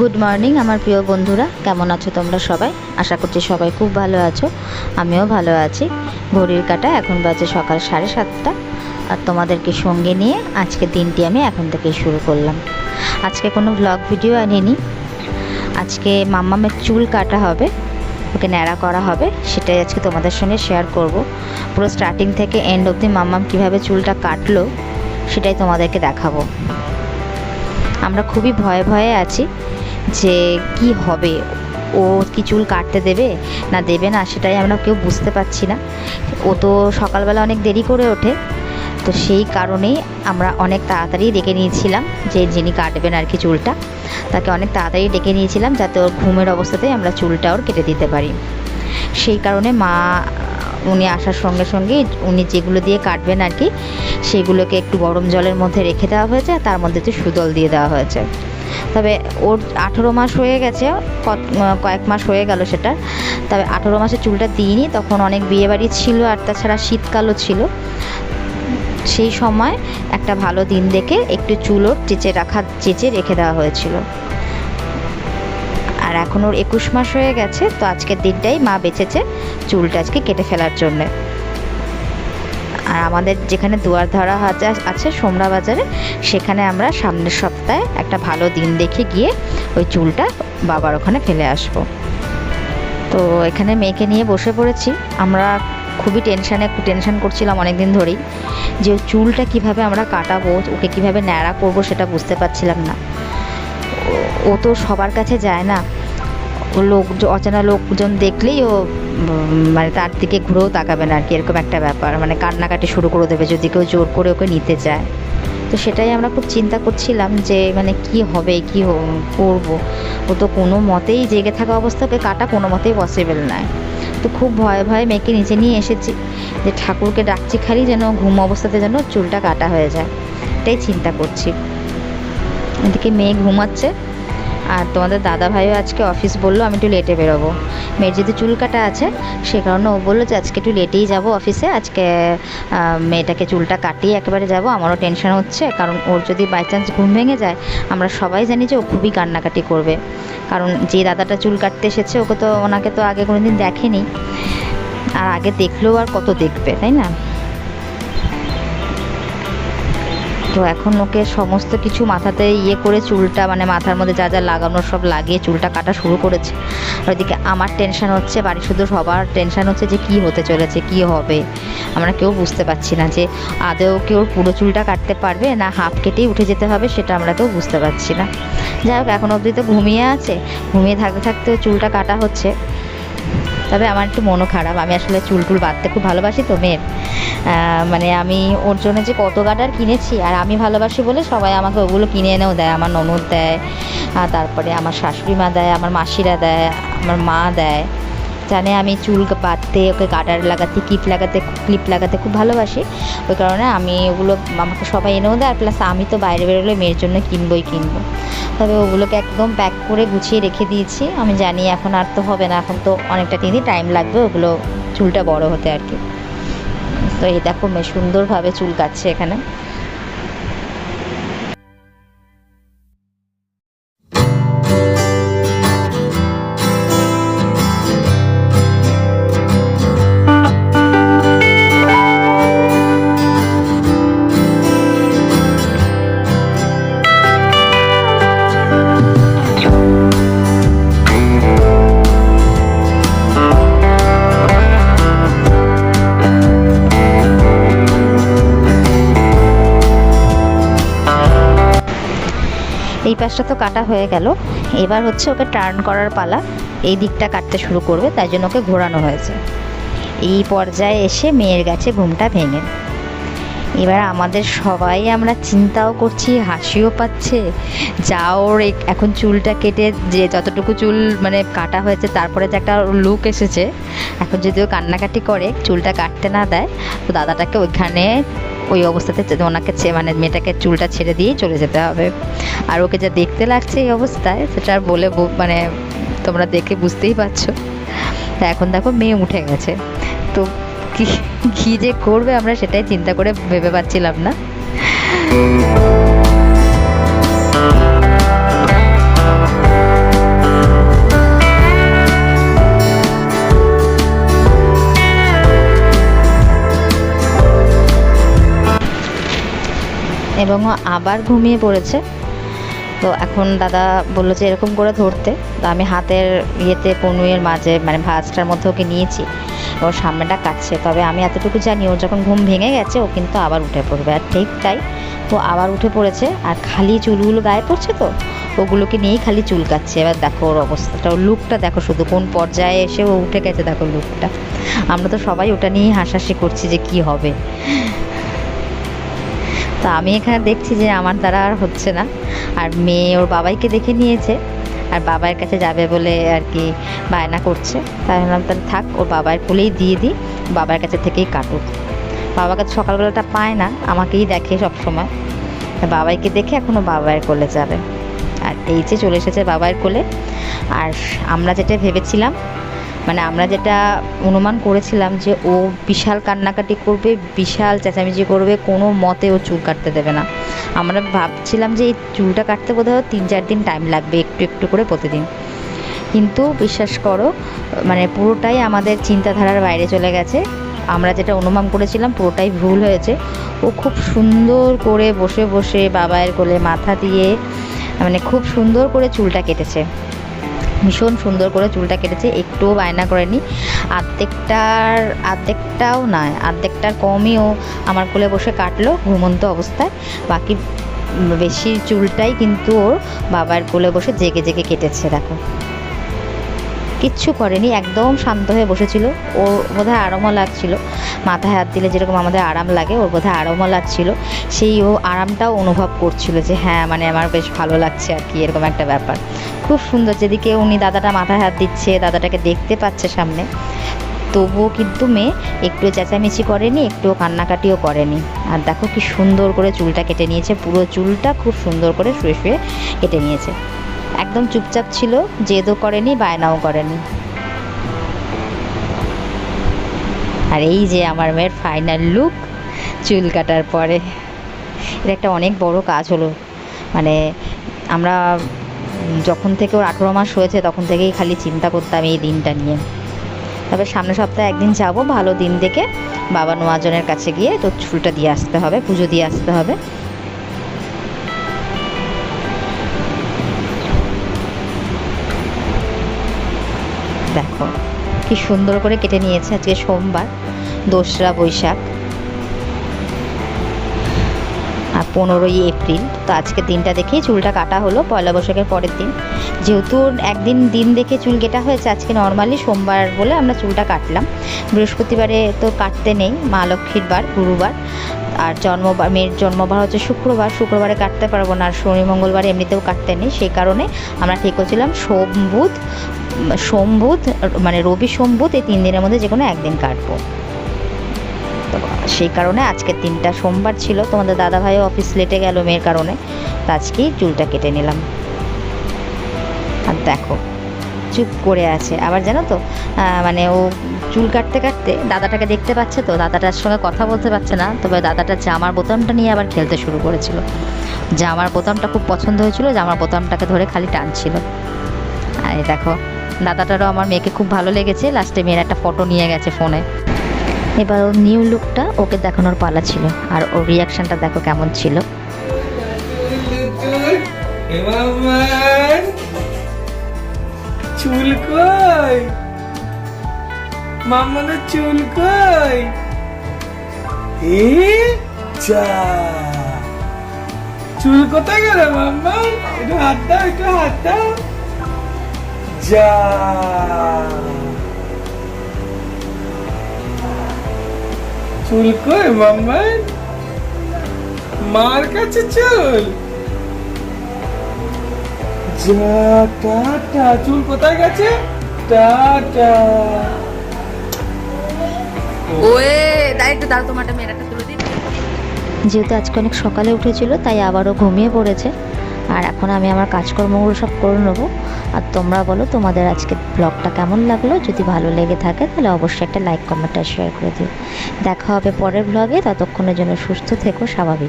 Good morning আমার প্রিয় বন্ধুরা। কেমন আছো তোমরা সবাই? আশা করছি সবাই খুব ভালো আছো। আমিও ভালো আছি। ঘড়ির কাটা এখন বাজে সকাল সাড়ে সাতটা। আর তোমাদেরকে সঙ্গে নিয়ে আজকে দিনটি আমি এখন থেকেই শুরু করলাম। আজকে কোনো ব্লগ ভিডিও আনিনি। আজকে মাম্মামের চুল কাটা হবে, ওকে ন্যাড়া করা হবে, সেটাই আজকে তোমাদের সঙ্গে শেয়ার করব। পুরো স্টার্টিং থেকে এন্ড অবধি মাম্মাম কীভাবে চুলটা কাটলো, সেটাই তোমাদেরকে দেখাবো। আমরা খুবই ভয়ে ভয়ে আছি। যে কি হবে, ও কি চুল কাটতে দেবে না দেবে না সেটাই আমরা কেউ বুঝতে পারছি না। ও তো সকালবেলা অনেক দেরি করে ওঠে, তো সেই কারণেই আমরা অনেক তাড়াতাড়ি ডেকে নিয়েছিলাম যে যিনি কাটবেন আর কি চুলটা, তাকে অনেক তাড়াতাড়ি ডেকে নিয়েছিলাম যাতে ওর ঘুমের অবস্থাতেই আমরা চুলটা ওর কেটে দিতে পারি। সেই কারণে মা উনি আসার সঙ্গে সঙ্গে উনি যেগুলো দিয়ে কাটবেন আর কি, সেগুলোকে একটু গরম জলের মধ্যে রেখে দেওয়া হয়েছে, তার মধ্যে একটু সুদল দিয়ে দেওয়া হয়েছে। তবে ওর আঠেরো মাস হয়ে গেছে কয়েক মাস হয়ে গেল সেটা। তবে আঠেরো মাসে চুলটা দিইনি, তখন অনেক বিয়েবাড়ি ছিল আর তাছাড়া শীতকালও ছিল। সেই সময় একটা ভালো দিন দেখে একটু চুল ওর চেঁচে রাখা, চেঁচে রেখে দেওয়া হয়েছিল। আর এখন ওর একুশ মাস হয়ে গেছে, তো আজকের দিনটাই মা বেঁচেছে চুলটা আজকে কেটে ফেলার জন্যে। আর আমাদের যেখানে দুয়ার ধরা আছে সোমরা বাজারে, সেখানে আমরা সামনের সপ্তাহে একটা ভালো দিন দেখে গিয়ে ওই চুলটা বাবার ওখানে ফেলে আসব। তো এখানে মেয়েকে নিয়ে বসে পড়েছি। আমরা খুবই টেনশানে টেনশন করছিলাম অনেক দিন ধরেই যে চুলটা কীভাবে আমরা কাটাবো, ওকে কীভাবে ন্যাড়া করব সেটা বুঝতে পারছিলাম না। ও- তো সবার কাছে যায় না। লোক অচেনা লোকজন দেখলেই ও মানে তার দিকে ঘুরেও তাকাবে না আর কি, এরকম একটা ব্যাপার। মানে কান্নাকাটি শুরু করে দেবে যদি কেউ জোর করে ওকে নিতে চায়। তো সেটাই আমরা খুব চিন্তা করছিলাম যে মানে কি হবে, কি করব? ও তো কোনো মতেই জেগে থাকা অবস্থাকে কাটা কোনো মতেই পসিবল নয়। তো খুব ভয়ে ভয়ে মেয়েকে নিচে নিয়ে এসেছি। যে ঠাকুরকে ডাকছি খালি যেন ঘুম অবস্থাতে যেন চুলটা কাটা হয়ে যায়। এটাই চিন্তা করছি। এদিকে মেয়ে ঘুমাচ্ছে। আর তোমাদের দাদা ভাইও আজকে অফিস বলল আমি একটু লেটে বেরোবো। মেয়ের যদি চুল কাটা আছে, সে কারণে ও বলল যে আজকে একটু লেটেই যাব অফিসে, আজকে মেয়েটাকে চুলটা কাটিয়ে একেবারে যাব, আমারও টেনশন হচ্ছে, কারণ ওর যদি বাই চান্স ঘুম ভেঙে যায়, আমরা সবাই জানি যে ও খুবই কান্নাকাটি করবে। কারণ যে দাদাটা চুল কাটতে এসেছে, ওকে তো ওনাকে তো আগে কোনোদিন দেখেনি। আর আগে দেখলেও আর কত দেখবে, তাই না? তো এখন ওকে সমস্ত কিছু মাথাতে ইয়ে করে চুলটা মানে মাথার মধ্যে যা যা লাগানো সব লাগিয়ে চুলটা কাটা শুরু করেছে। ওইদিকে আমার টেনশন হচ্ছে বাড়ি শুধু সবার টেনশন হচ্ছে যে কি হতে চলেছে, কি হবে? আমরা কেউ বুঝতে পারছি না যে আদৌ কেউ পুরো চুলটা কাটতে পারবে না হাফ কেটেই উঠে যেতে হবে সেটা আমরা কেউ বুঝতে পারছি না। যাই হোক, এখন অবধি তো ঘুমিয়ে আছে। ঘুমিয়ে থাকতে থাকতে চুলটা কাটা হচ্ছে। তবে আমার একটু মনও খারাপ। আমি আসলে চুল টুল বাঁধতে খুব ভালোবাসি তো মেয়ের। মানে আমি ওর জন্য যে কত গাটার কিনেছি আর আমি ভালোবাসি বলে সবাই আমাকে ওগুলো কিনে এনেও দেয়। আমার ননদ দেয় তারপরে আমার শাশুড়ি মা দেয়, আমার মাসিরা দেয়, আমার মা দেয়। জানে আমি চুল বাঁধতে ওকে গাডার লাগাতে ক্লিপ লাগাতে ক্লিপ লাগাতে খুব ভালোবাসি। ওই কারণে আমি ওগুলো আমাকে সবাই এনেও দেয়, আর প্লাস আমি তো বাইরে বেরোলে মেয়ের জন্য কিনবই কিনবো। তবে ওগুলোকে একদম প্যাক করে গুছিয়ে রেখে দিয়েছি। আমি জানি এখন আর তো হবে না, এখন তো অনেকটা দিনই টাইম লাগবে ওগুলো চুলটা বড় হতে আর কি। তো এই দেখো সুন্দরভাবে চুল কাটছে এখানে। এই পাশটা তো কাটা হয়ে গেল। এবার হচ্ছে ওকে টার্ন করার পালা। এই দিকটা কাটতে শুরু করবে, তাই জন্য ওকে ঘোরানো হয়েছে। এই পর্যায়ে এসে মেয়ের গাছে ঘুমটা ভেঙে এবার আমাদের সবাই আমরা চিন্তাও করছি, হাসিও পাচ্ছে। যা ওর এখন চুলটা কেটে যে যতটুকু চুল মানে কাটা হয়েছে, তারপরে যে একটা লুক এসেছে। এখন যদি ও কান্নাকাটি করে, চুলটা কাটতে না দেয়, তো দাদাটাকে ওইখানে ওই অবস্থাতে ওনাকে মানে মেয়েটাকে চুলটা ছেড়ে দিয়ে চলে যেতে হবে। আর ওকে যা দেখতে লাগছে এই অবস্থায়, সেটা আর বলে মানে তোমরা দেখে বুঝতেই পারছ। তা এখন দেখো মেয়ে উঠে গেছে। তো কি যে করবে আমরা সেটাই চিন্তা করে ভেবে পাচ্ছিলাম না। এবং আবার ঘুমিয়ে পড়েছে। তো এখন দাদা বলল যে এরকম করে ধরতে। তো আমি হাতের ইয়েতে, পনুয়ের মাঝে মানে ভাজটার মধ্যে ওকে নিয়েছি। ওর সামনেটা কাটছে। তবে আমি এতটুকু জানি, ওর যখন ঘুম ভেঙে গেছে, ও কিন্তু আবার উঠে পড়বে। আর ঠিক তাই, ও আবার উঠে পড়েছে, আর খালি চুলগুলো গায়ে পড়ছে তো? ওগুলোকে নিয়েই খালি চুল কাচ্ছে এবার দেখো ওর অবস্থাটা, ওর লুকটা দেখো শুধু কোন পর্যায়ে এসে ও উঠে গেছে, দেখো লুকটা আমরা তো সবাই ওটা নিয়েই হাসাহাসি করছি যে কি হবে। তা আমি এখানে দেখছি যে আমার দ্বারা আর হচ্ছে না। আর মেয়ে ওর বাবাইকে দেখে নিয়েছে। আর বাবার কাছে যাবে বলে আর কি বায়না করছে। তাই ভাবলাম তাহলে থাক, ওর বাবার কোলেই দিয়ে দিই, বাবার কাছে থেকেই কাটুক। বাবার কাছে সকালবেলাটা পায় না, আমাকেই দেখে সব সময় তা বাবাইকে দেখে এখনও বাবার কোলে যাবে। আর এই যে চলে এসেছে বাবার কোলে। আর আমরা যেটা ভেবেছিলাম মানে আমরা যেটা অনুমান করেছিলাম যে ও বিশাল কান্নাকাটি করবে, বিশাল চেঁচামেচি করবে, কোনো মতে ও চুল কাটতে দেবে না। আমরা ভাবছিলাম যে এই চুলটা কাটতে বোধহয় তিন চার দিন টাইম লাগবে, একটু একটু করে প্রতিদিন। কিন্তু বিশ্বাস করো মানে পুরোটাই আমাদের চিন্তাধারার বাইরে চলে গেছে। আমরা যেটা অনুমান করেছিলাম পুরোটাই ভুল হয়েছে। ও খুব সুন্দর করে বসে বসে বাবায়ের কোলে মাথা দিয়ে মানে খুব সুন্দর করে চুলটা কেটেছে। ভীষণ সুন্দর করে চুলটা কেটেছে, একটুও বায়না করেনি। আর্ধেকটার, আর্ধেকটাও নয়, আর্ধেকটার কমইও আমার কোলে বসে কাটলো ঘুমন্ত অবস্থায়। বাকি বেশি চুলটাই কিন্তু ওর বাবার কোলে বসে জেগে জেগে কেটেছে, দেখো। কিচ্ছু করেনি, একদম শান্ত হয়ে বসেছিল। ওর বোধহয় আরামও লাগছিল। মাথায় হাত দিলে যেরকম আমাদের আরাম লাগে, ওর বোধহয় আরামও লাগছিল। সেই ও আরামটাও অনুভব করছিল যে হ্যাঁ মানে আমার বেশ ভালো লাগছে আর কি, এরকম একটা ব্যাপার। খুব সুন্দর, যেদিকে উনি দাদাটা মাথায় হাত দিচ্ছে, দাদাটাকে দেখতে পাচ্ছে সামনে। তবুও কিন্তু মেয়ে একটু চেঁচামেচি করেনি একটুও কান্নাকাটিও করেনি। আর দেখো কি সুন্দর করে চুলটা কেটে নিয়েছে, পুরো চুলটা খুব সুন্দর করে শুয়ে শুয়ে কেটে নিয়েছে। একদম চুপচাপ ছিল, জেদও করেনি, বায়নাও করেনি। আর এই যে আমার মেয়ের ফাইনাল লুক চুল কাটার পরে। এটা একটা অনেক বড় কাজ হলো। মানে আমরা যখন থেকে ওর আঠেরো মাস হয়েছে, তখন থেকেই খালি চিন্তা করতাম এই দিনটা নিয়ে। তবে সামনের সপ্তাহে একদিন যাব, ভালো দিন দেখে বাবা নোয়াজনের কাছে গিয়ে তোর চুলটা দিয়ে আসতে হবে, পুজো দিয়ে আসতে হবে। দেখো, কি সুন্দর করে কেটে নিয়েছে আজকে সোমবার, দোসরা বৈশাখ। পনেরোই এপ্রিল। তো আজকে দিনটা দেখেই চুলটা কাটা হলো, পয়লা বৈশাখের পরের দিন। যেহেতু একদিন দিন দেখে চুল কেটা হয়েছে, আজকে নর্মালি সোমবার বলে আমরা চুলটা কাটলাম। বৃহস্পতিবারে তো কাটতে নেই, মা লক্ষ্মীর বার, গুরুবার। আর জন্মবার, মেয়ের জন্মবার হচ্ছে শুক্রবার, শুক্রবারে কাটতে পারব না, আর শনি, মঙ্গলবারে এমনিতেও কাটতে নেই। সেই কারণে আমরা ঠিক করছিলাম সোম, বুধ সোম, বুধ মানে রবি, সোম, বুধ এই তিন দিনের মধ্যে যে কোনো একদিন কাটবো। সেই কারণে আজকের দিনটা সোমবার ছিল। তোমাদের দাদাভাইও অফিস লেটে গেল মেয়ের কারণে। তো আজকেই চুলটা কেটে নিলাম। আর দেখো, চুপ করে আছে। আবার জানো তো মানে ও চুল কাটতে কাটতে দাদাটাকে দেখতে পাচ্ছে তো, দাদাটার সঙ্গে কথা বলতে পারছে না। তবে দাদাটা জামার বোতামটা নিয়ে আবার খেলতে শুরু করেছিল। জামার বোতামটা খুব পছন্দ হয়েছিল, জামার বোতামটাকে ধরে খালি টানছিল। আর দেখো, দাদাটারও আমার মেয়েকে খুব ভালো লেগেছে। লাস্টে মেয়ের একটা ফটো নিয়ে গেছে ফোনে এবার ওর নিউ লুকটা ওকে দেখানোর পালা ছিল। আর ওর রিয়াকশনটা দেখো কেমন ছিল। চুল কই? চুল কই? এ যা। চুল কোথায় গেল মাম্মা? একটু হাত একটু হাত যা। চুল কই মাম্মা? মার কাছে চুল? যা টাটা চুল কোথায় গেছে? টাটা। ওয়ে দাঁড়া একটু দাঁড়া তোমারটা মেয়েরাটা তুলে দিন যেহেতু আজকে অনেক সকালে উঠেছিল তাই আবারও ঘুমিয়ে পড়েছে। আর এখন আমি আমার কাজকর্মগুলো সব করে নেব। আর তোমরা বলো তোমাদের আজকে ব্লগটা কেমন লাগল? যদি ভালো লেগে থাকে তাহলে অবশ্যই একটা লাইক, কমেন্ট আর শেয়ার করে দিও। দেখা হবে পরের ব্লগে। ততক্ষণের জন্য সুস্থ থেকো, স্বাভাবিক।